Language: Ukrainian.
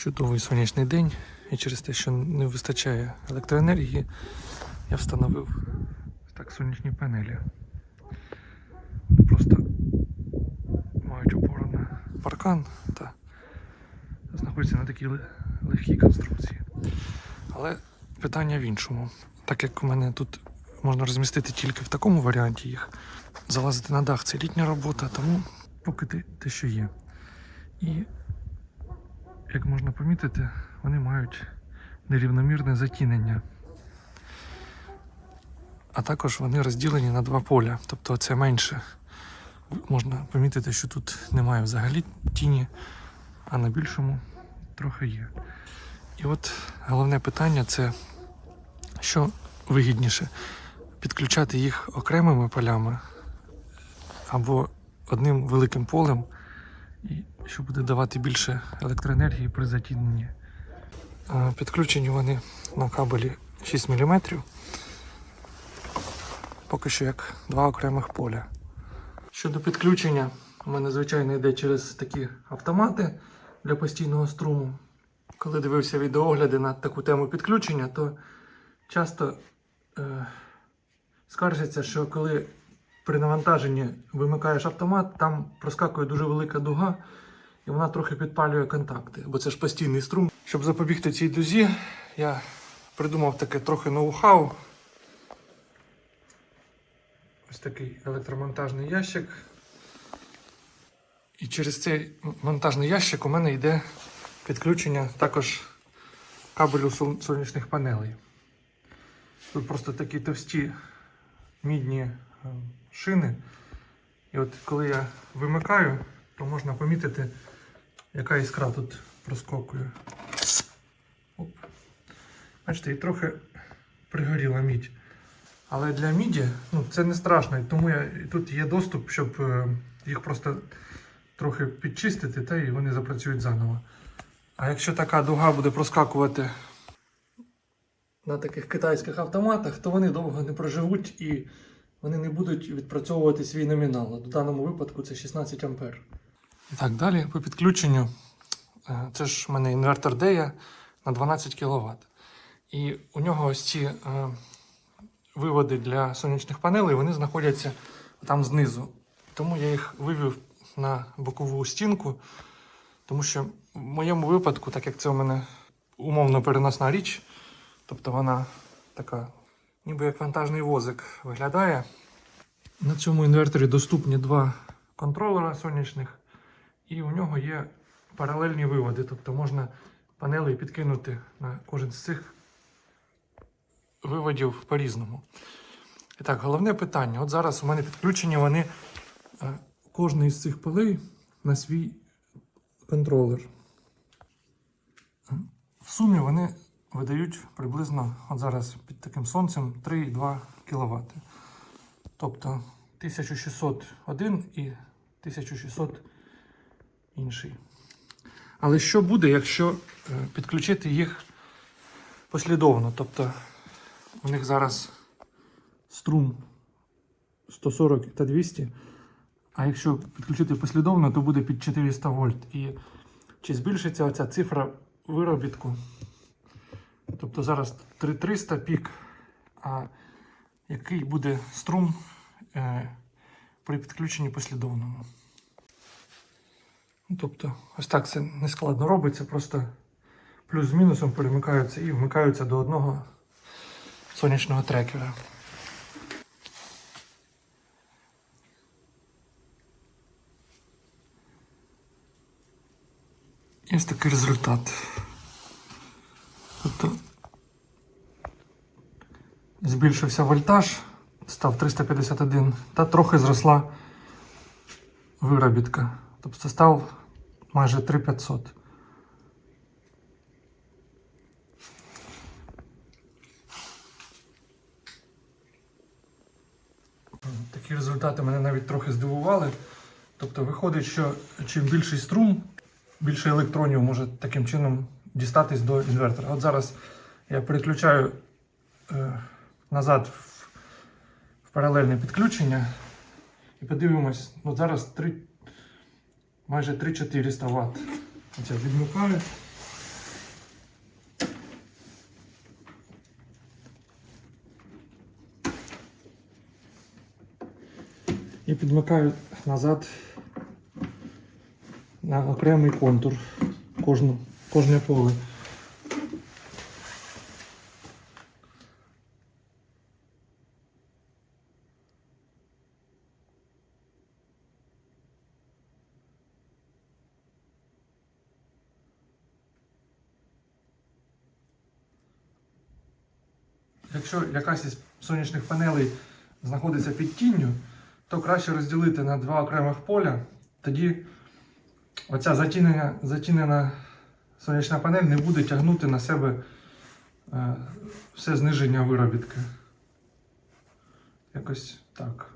Чудовий сонячний день, і через те, що не вистачає електроенергії, я встановив так сонячні панелі. Просто мають опору на паркан та знаходяться на такій легкій конструкції. Але питання в іншому. Так як у мене тут можна розмістити тільки в такому варіанті їх, залазити на дах це літня робота, тому поки те що є. І як можна помітити, вони мають нерівномірне затінення. А також вони розділені на два поля, тобто це менше. Можна помітити, що тут немає взагалі тіні, а на більшому трохи є. І от головне питання це що вигідніше підключати їх окремими полями або одним великим полем, і що буде давати більше електроенергії при затіненні. Підключені вони на кабелі 6 мм. Поки що як два окремих поля. Щодо підключення, у мене звичайно йде через такі автомати для постійного струму. Коли дивився відеоогляди на таку тему підключення, то часто е, скаржаться, що коли при навантаженні вимикаєш автомат, там проскакує дуже велика дуга, і вона трохи підпалює контакти, бо це ж постійний струм. Щоб запобігти цій дузі, я придумав таке трохи ноу-хау. Ось такий електромонтажний ящик. І через цей монтажний ящик у мене йде підключення також кабелю сонячних панелей. Тут просто такі товсті мідні е, шини. І от коли я вимикаю, то можна помітити, яка іскра тут проскокує. Оп. Бачите, і трохи пригоріла мідь. Але для міді ну, це не страшно, тому я, тут є доступ, щоб е, їх просто трохи підчистити, та і вони запрацюють заново. А якщо така дуга буде проскакувати на таких китайських автоматах, то вони довго не проживуть і вони не будуть відпрацьовувати свій номінал. В даному випадку це 16 ампер. Так, далі по підключенню. Е, Це ж в мене інвертор Дея на 12 кВт. І у нього ось ці е, виводи для сонячних панелей вони знаходяться там знизу. Тому я їх вивів на бокову стінку, тому що в моєму випадку, так як це у мене умовно переносна річ, тобто вона така, ніби як вантажний возик виглядає. На цьому інверторі доступні два контролера сонячних, і у нього є паралельні виводи, тобто можна панели підкинути на кожен з цих виводів по-різному. І так, головне питання. От зараз у мене підключені вони е, кожний із цих полей на свій контролер. В сумі вони видають приблизно от зараз під таким сонцем 3,2 кВт. Тобто 1601 і 1600 інший. Але що буде, якщо е, підключити їх послідовно? Тобто у них зараз струм 140 та 200. А якщо підключити послідовно, то буде під 400 вольт. І чи збільшиться оця цифра виробітку? Тобто зараз 3300 пік, а який буде струм е, при підключенні послідовному? Ну, Тобто, ось так це не складно робиться, просто плюс з мінусом перемикаються і вмикаються до одного сонячного трекера. Ось такий результат. Тобто збільшився вольтаж, став 351, та трохи зросла виробітка. Тобто став майже 3500. Такі результати мене навіть трохи здивували. Тобто виходить, що чим більший струм, більше електронів може таким чином дістатись до інвертора. От зараз я переключаю е, назад в, в паралельне підключення. І подивимось, ну зараз 3, майже 3400 Вт. От я відмикаю. І підмикаю назад на окремий контур кожну кожне поле. Якщо якась із сонячних панелей знаходиться під тінню, то краще розділити на два окремих поля. Тоді оця затінена, затінена сонячна панель не буде тягнути на себе е, все зниження виробітки. Якось так.